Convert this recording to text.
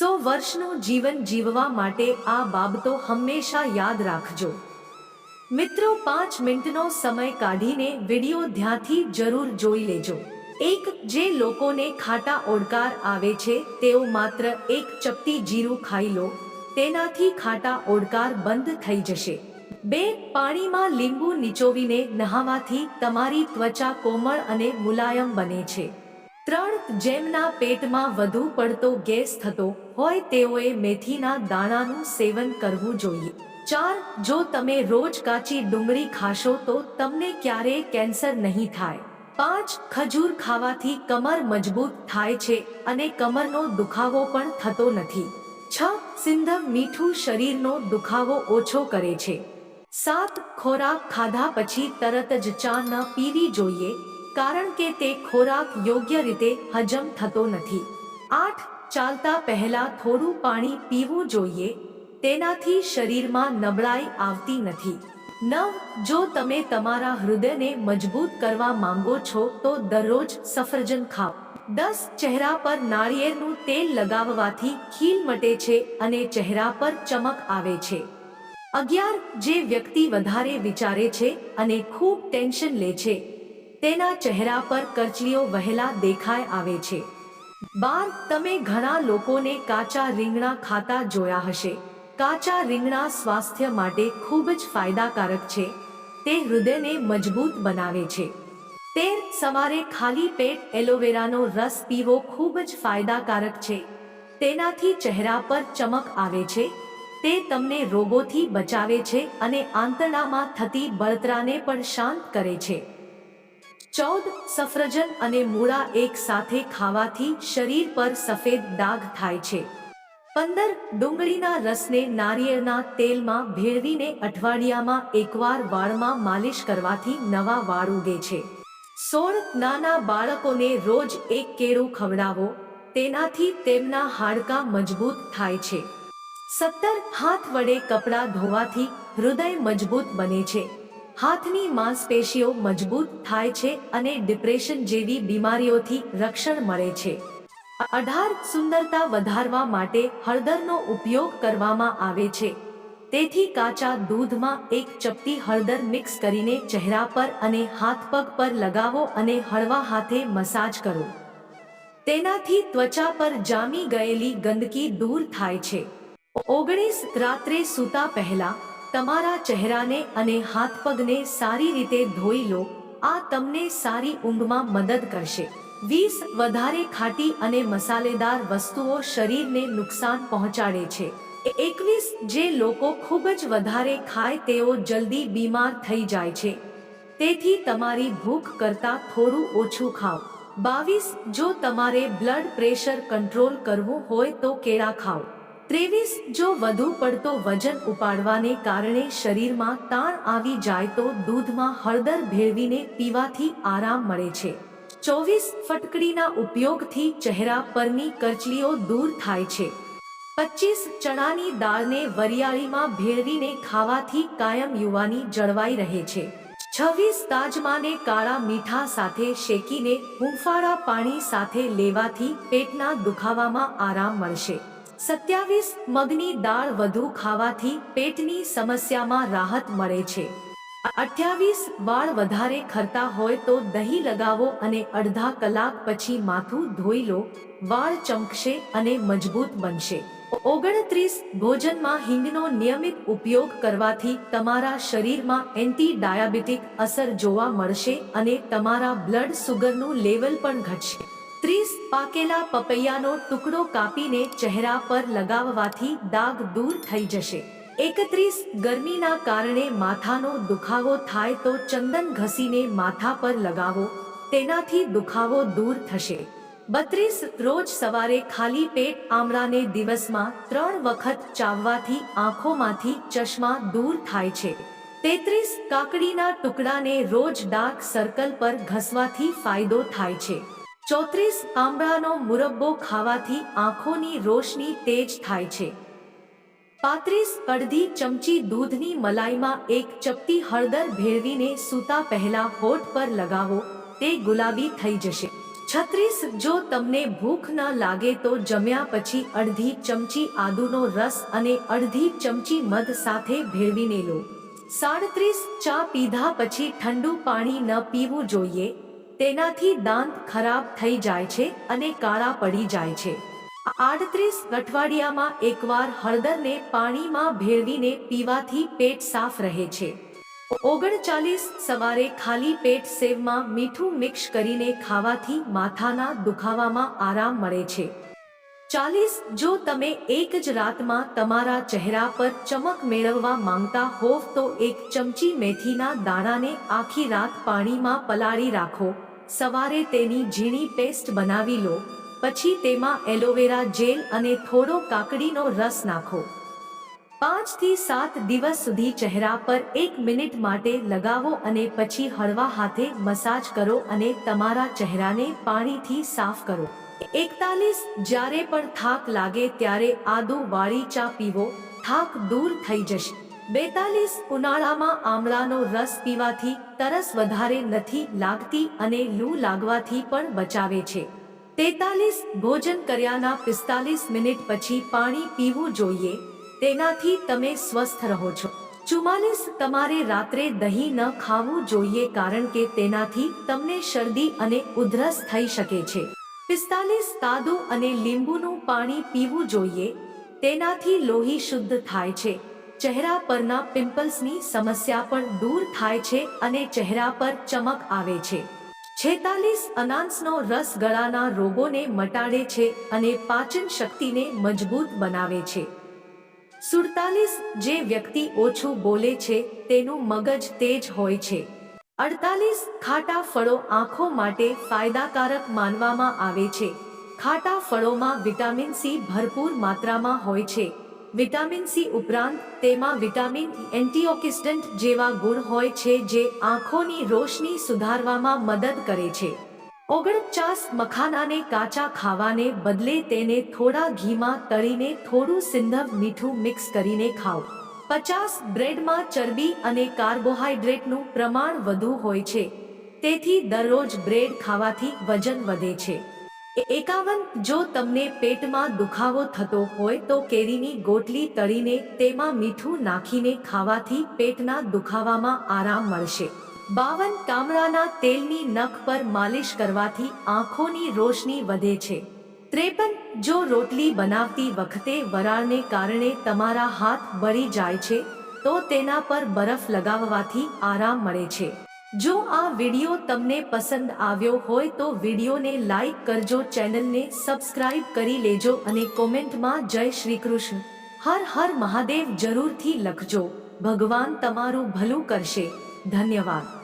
સો વર્ષનું જીવન જીવવા માટે આ બાબતો હંમેશા યાદ રાખજો. મિત્રો, પાંચ મિનિટનો સમય કાઢીને વીડિયો ધ્યાનથી જરૂર જોઈ લેજો. એક જે લોકોને ખાટા ઓડકાર આવે છે, તેઓ માત્ર એક ચપટી જીરું ખાઈ લો, તેનાથી ખાટા ઓડકાર બંધ થઈ જશે. બે, પાણીમાં લીંબુ નીચોવીને નહાવાથી તમારી ત્વચા કોમળ અને મુલાયમ બને છે. ત્રણ, જેમના પેટમાં વધુ પડતો ગેસ થતો હોય તેઓએ મેથીના દાણાનું સેવન કરવું જોઈએ. ચાર જો તમે રોજ કાચી ડુંગળી ખાશો તો તમને ક્યારેય કેન્સર નહીં થાય. પાંચ, ખજૂર ખાવાથી કમર મજબૂત થાય છે અને કમરનો દુખાવો પણ થતો નથી. છ સિંધવ મીઠું શરીરનો દુખાવો ઓછો કરે છે. સાત, ખોરાક ખાધા પછી તરત જ ચા ન પીવી જોઈએ, કારણ કે તે ખોરાક યોગ્ય રીતે હજમ થતો નથી. આઠ ચાલતા પહેલા થોડું પાણી પીવું જોઈએ, તેનાથી શરીરમાં નબળાઈ આવતી નથી. નવ જો તમે તમારા હૃદયને મજબૂત કરવા માંગો છો, તો દરરોજ સફરજન ખાઓ. દસ, ચહેરા પર નાળિયેરનું તેલ લગાવવાથી ખીલ મટે છે અને ચહેરા પર ચમક આવે છે. અગિયાર, જે વ્યક્તિ વધારે વિચારે છે અને ખૂબ ટેન્શન લે છે, તેના ચહેરા પર કરચલીઓ વહેલા દેખાય આવે છે. બાર, તમે ઘણા લોકોને કાચા રીંગણા ખાતા જોયા હશે. કાચા રીંગણા સ્વાસ્થ્ય માટે ખૂબ જ ફાયદાકારક છે. તે હૃદયને મજબૂત બનાવે છે. તેર, સવારે ખાલી પેટ એલોવેરાનો રસ પીવો ખૂબ જ ફાયદાકારક છે. તેનાથી ચહેરા પર ચમક આવે છે. તે તમને રોગોથી બચાવે છે અને આંતરડામાં થતી બળતરાને પણ શાંત કરે છે. ચૌદ સફરજન અને મૂળા એક સાથે ખાવાથી શરીર પર સફેદ ડાઘ થાય છે. પંદર ડુંગળીના રસને નારિયેળના તેલમાં ભેળવીને અઠવાડિયામાં એકવાર વાળમાં માલિશ કરવાથી નવા વાળ ઉગે છે. સોળ નાના બાળકોને રોજ એક કેળું ખવડાવો, તેનાથી તેમના હાડકાં મજબૂત થાય છે. સત્તર હાથ વડે કપડાં ધોવાથી હૃદય મજબૂત બને છે. હાથની માંસપેશીઓ મજબૂત થાય છે અને ડિપ્રેશન જેવી બીમારીઓથી રક્ષણ મળે છે. અઢાર સુંદરતા વધારવા માટે હળદરનો ઉપયોગ કરવામાં આવે છે. તેથી કાચા દૂધમાં એક ચપટી હળદર મિક્સ કરીને ચહેરા પર અને હાથ પગ પર લગાવો અને હળવા હાથે મસાજ કરો. તેનાથી ત્વચા પર જામી ગયેલી ગંદકી દૂર થાય છે. ઓગણીસ રાત્રે સૂતા પહેલા તમારા ચહેરાને અને હાથ પગને સારી રીતે ધોઈ લો, આ તમને સારી ઊંઘમાં મદદ કરશે. વીસ વધારે ખાટી અને મસાલેદાર વસ્તુઓ શરીરને નુકસાન પહોંચાડે છે. એકવીસ જે લોકો ખૂબ જ વધારે ખાય તેઓ જલ્દી બીમાર થઈ જાય છે. તેથી તમારી ભૂખ કરતા થોડું ઓછું ખાઓ. બાવીસ જો તમારે બ્લડ પ્રેશર કંટ્રોલ કરવું હોય તો કેળા ખાઓ. ત્રેવીસ જો વધુ પડતો વજન ઉપાડવાને કારણે શરીરમાં તાણ આવી જાય તો દૂધમાં હળદર ભેળવીને પીવાથી આરામ મળે છે. ચોવીસ ફટકડીના ઉપયોગથી ચહેરા પરની કરચલીઓ દૂર થાય છે. પચીસ ચણાની દાળને વરિયાળીમાં ભેળવીને ખાવાથી કાયમ યુવાની જળવાઈ રહે છે. છવ્વીસ તાજમાને કાળા મીઠા સાથે શેકીને હૂંફાળા પાણી સાથે લેવાથી પેટના દુખાવામાં આરામ મળશે. સત્યાવીસ મગની દાળ વધુ ખાવાથી પેટની સમસ્યામાં રાહત મળે છે. અઠ્યાવીસ વાળ વધારે ખરતા હોય તો દહીં લગાવો અને અડધા કલાક પછી માથું ધોઈ લો, વાળ ચમકશે અને મજબૂત બનશે. ઓગણત્રીસ ભોજનમાં હિંગનો નિયમિત ઉપયોગ કરવાથી તમારા શરીરમાં એન્ટી ડાયાબિટીક અસર જોવા મળશે અને તમારા બ્લડ સુગરનું લેવલ પણ ઘટશે. ત્રીસ પાકેલા પપૈયાનો ટુકડો કાપીને ચહેરા પર લગાવવાથી ડાઘ દૂર થઈ જશે. એકત્રીસ ગરમીના કારણે માથાનો દુખાવો થાય તો ચંદન ઘસીને માથા પર લગાવો, તેનાથી દુખાવો દૂર થશે. બત્રીસ રોજ સવારે ખાલી પેટ આમળાને દિવસમાં ત્રણ વખત ચાવવાથી આંખોમાંથી ચશ્મા દૂર થાય છે. તેત્રીસ કાકડીના ટુકડાને રોજ ડાર્ક સર્કલ પર ઘસવાથી ફાયદો થાય છે. ચોત્રીસ આંબળાનો મુરબ્બો ખાવાથી આંખોની રોશની તેજ થાય છે. પાંત્રીસ અડધી ચમચી દૂધની મલાઈમાં એક ચપટી હળદર ભેળવીને સૂતા પહેલા હોઠ પર લગાવો, તે ગુલાબી થઈ જશે. છત્રીસ, જો તમને ભૂખ ન લાગે તો જમ્યા પછી અડધી ચમચી આદુનો રસ અને અડધી ચમચી મધ સાથે ભેળવીને લો. સાડત્રીસ, ચા પીધા પછી ઠંડુ પાણી ન પીવું જોઈએ. તેનાથી દાંત ખરાબ થઈ જાય છે અને કાળા પડી જાય છે. આડત્રીસ અઠવાડિયામાં એકવાર હળદરને પાણીમાં ભેળવીને પીવાથી પેટ સાફ રહે છે. ઓગણચાલીસ સવારે ખાલી પેટ સેવમાં મીઠું મિક્સ કરીને ખાવાથી માથાના દુખાવામાં આરામ મળે છે. ચાલીસ, જો તમે એક જ રાતમાં તમારા ચહેરા પર ચમક મેળવવા માંગતા હોવ તો એક ચમચી મેથીના દાણાને આખી રાત પાણીમાં પલાળી રાખો. સવારે તેની ઝીણી પેસ્ટ બનાવી લો, પછી તેમાં એલોવેરા જેલ અને થોડો કાકડીનો રસ નાખો. પાંચથી સાત દિવસ સુધી ચહેરા પર એક મિનિટ માટે લગાવો અને પછી હળવા હાથે મસાજ કરો અને તમારા ચહેરાને પાણીથી સાફ કરો. એકતાલીસ, જ્યારે પણ થાક લાગે ત્યારે આદુ વાળી ચા પીવો, થાક દૂર થઈ જશે. બેતાલીસ ઉનાળામાં આમળાનો રસ પીવાથી તરસ વધારે નથી લાગતી અને લૂ લાગવાથી પણ બચાવે છે. તેતાલીસ ભોજન કર્યાના પિસ્તાલીસ મિનિટ પછી પાણી પીવું જોઈએ. તેનાથી તમે સ્વસ્થ રહો છો. ચુમ્માલીસ તમારે રાત્રે દહીં ન ખાવું જોઈએ કારણ કે તેનાથી તમને શરદી અને ઉધરસ થઈ શકે છે. પિસ્તાલીસ તાદુ અને લીંબુનું પાણી પીવું જોઈએ. તેનાથી લોહી શુદ્ધ થાય છે. ચહેરા પરના પિમ્પલ્સની સમસ્યા પણ દૂર થાય છે અને ચહેરા પર ચમક આવે છે. છેતાલીસ અનાન્સનો રસ ગળાના રોગોને મટાડે છે અને પાચન શક્તિને મજબૂત બનાવે છે. સુડતાલીસ જે વ્યક્તિ ઓછું બોલે છે તેનું મગજ તેજ હોય છે. અડતાલીસ ખાટા ફળો આંખો માટે ફાયદાકારક માનવામાં આવે છે. ખાટા ફળોમાં વિટામિન સી ભરપૂર માત્રામાં હોય છે. વિટામિન સી ઉપરાંત, તેમાં વિટામિન એન્ટીઓક્સિડન્ટ જેવા ગુણ હોય છે જે આંખોની રોશની સુધારવામાં મદદ કરે છે. ઓગણચાસ મખાનાને કાચા ખાવાને બદલે તેને થોડા ઘીમાં તળીને થોડું સિંધવ મીઠું મિક્સ કરીને ખાઓ. પચાસ બ્રેડમાં ચરબી અને કાર્બોહાઈડ્રેટનું પ્રમાણ વધુ હોય છે. તેથી દરરોજ બ્રેડ ખાવાથી વજન વધે છે. એકાવન, જો તમને પેટમાં દુખાવો થતો હોય તો કેરીની ગોટલી તળીને તેમાં મીઠું નાખીને ખાવાથી પેટના દુખાવામાં આરામ મળશે. બાવન, કામળાના તેલની નખ પર માલિશ કરવાથી આંખોની રોશની વધે છે. ત્રેપન, જો રોટલી બનાવતી વખતે વરાળને કારણે તમારા હાથ બળી જાય છે, તો તેના પર બરફ લગાવવાથી આરામ મળે છે. જો આ વિડિયો તમને પસંદ આવ્યો હોય તો વિડિયોને લાઈક કરજો, ચેનલને સબસ્ક્રાઇબ કરી લેજો અને કોમેન્ટમાં જય શ્રી કૃષ્ણ. હર હર મહાદેવ જરૂરથી લખજો. ભગવાન તમારું ભલું કરશે. ધન્યવાદ.